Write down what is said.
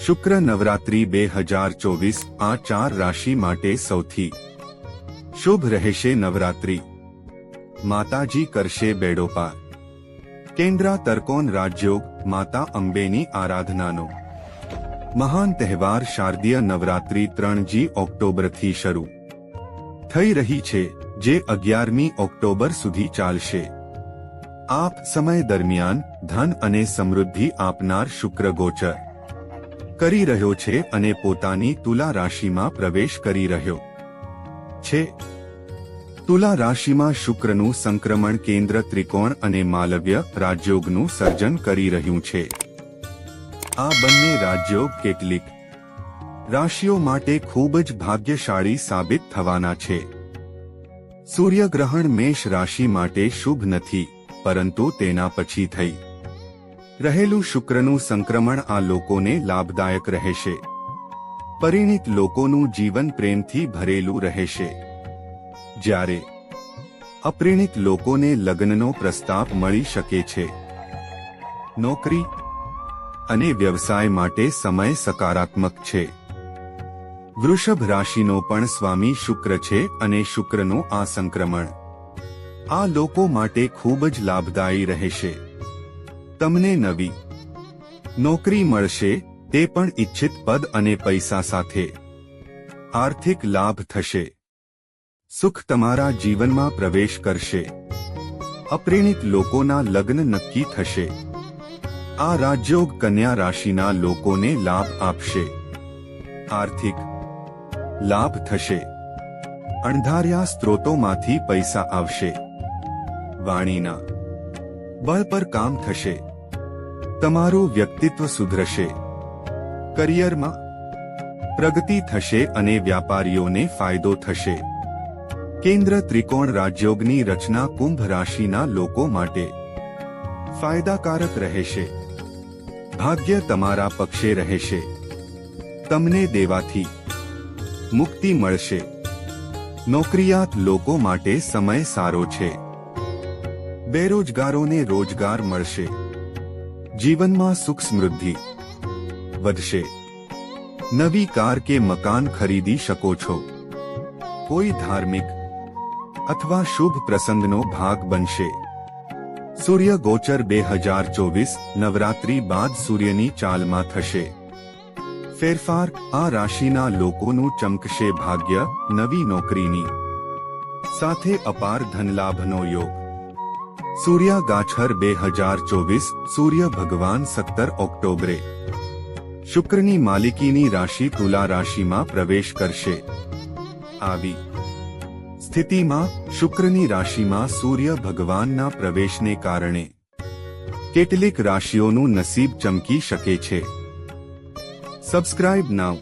શુક્ર નવરાત્રી બે હજાર ચોવીસ આ ચાર રાશિ માટે સૌથી શુભ રહેશે નવરાત્રી. માતાજી કરશે બેડોપાર. કેન્દ્રા તર્કોન રાજયોગ, માતા અંબેની આરાધનાનો. મહાન તહેવાર શારદીય નવરાત્રી ત્રણજી ઓક્ટોબરથી શરૂ. થઈ રહી છે, જે અગિયારમી ઓક્ટોબર સુધી ચાલશે. આપ સમય દરમિયાન ધન અને સમૃદ્ધિ આપનાર શુક્ર ગોચર કરી રહ્યો છે અને પોતાની તુલા રાશિમાં પ્રવેશ કરી રહ્યો છે. તુલા રાશિમાં શુક્રનું સંક્રમણ કેન્દ્ર ત્રિકોણ અને માલવ્ય રાજયોગનું સર્જન કરી રહ્યું છે. આ બંને રાજયોગ કેટલીક રાશિઓ માટે ખૂબ જ ભાગ્યશાળી સાબિત થવાના છે. સૂર્યગ્રહણ મેષ રાશિ માટે શુભ નથી. પરંતુ તેના પછી થઈ. રહેલું શુક્રનું સંક્રમણ આ લોકોને લાભદાયક રહેશે. પરિણીત લોકોનું જીવન પ્રેમથી ભરેલું રહેશે. જ્યારે અપરિણિત લોકોને લગ્નનો પ્રસ્તાવ મળી શકે છે. નોકરી અને વ્યવસાય માટે સમય સકારાત્મક છે. વૃષભ રાશિનો પણ સ્વામી શુક્ર છે અને શુક્રનું આ સંક્રમણ આ લોકો માટે ખૂબ જ લાભદાયી રહેશે. તમને નવી નોકરી મળશે, તે પણ ઇચ્છિત પદ અને પૈસા સાથે. આર્થિક લાભ થશે. સુખ તમારા જીવનમાં પ્રવેશ કરશે. અપ્રેણિત લોકોના લગ્ન નક્કી થશે. આ રાજયોગ કન્યા રાશિના લોકોને લાભ આપશે. આર્થિક લાભ થશે. અણધાર્યા સ્ત્રોતોમાંથી પૈસા આવશે. વાણીના. બળ પર કામ થશે. તમારું વ્યક્તિત્વ સુધરશે. કરિયરમાં પ્રગતિ થશે અને વ્યાપારીઓને ફાયદો થશે. કેન્દ્ર ત્રિકોણ રાજયોગની રચના કુંભ રાશિના લોકો માટે ફાયદાકારક રહેશે. ભાગ્ય તમારા પક્ષે રહેશે. તમને દેવાથી મુક્તિ મળશે. નોકરિયાત લોકો માટે સમય સારો છે. બેરોજગારોને રોજગાર મળશે. જીવનમાં સુખ સમૃદ્ધિ વધશે. નવી કાર કે મકાન ખરીદી શકો છો. કોઈ ધાર્મિક અથવા શુભ પ્રસંગનો ભાગ બનશે. સૂર્ય ગોચર બે હજાર ચોવીસ નવરાત્રી બાદ સૂર્યની ચાલમાં થશે. ફેરફાર આ રાશિના લોકોનું ચમકશે ભાગ્ય નવી નોકરીની સાથે અપાર ધનલાભનો યોગ. સૂર્ય ગાછર બે હજાર ચોવીસ, સૂર્ય ભગવાન સત્તર ઓક્ટોબરે. શુક્રની માલિકીની રાશિ તુલા રાશિમાં પ્રવેશ કરશે. આવી. સ્થિતિમાં, શુક્રની રાશિમાં સૂર્ય ભગવાનના પ્રવેશને કારણે. કેટલીક રાશિઓનું નસીબ ચમકી શકે છે. Subscribe now.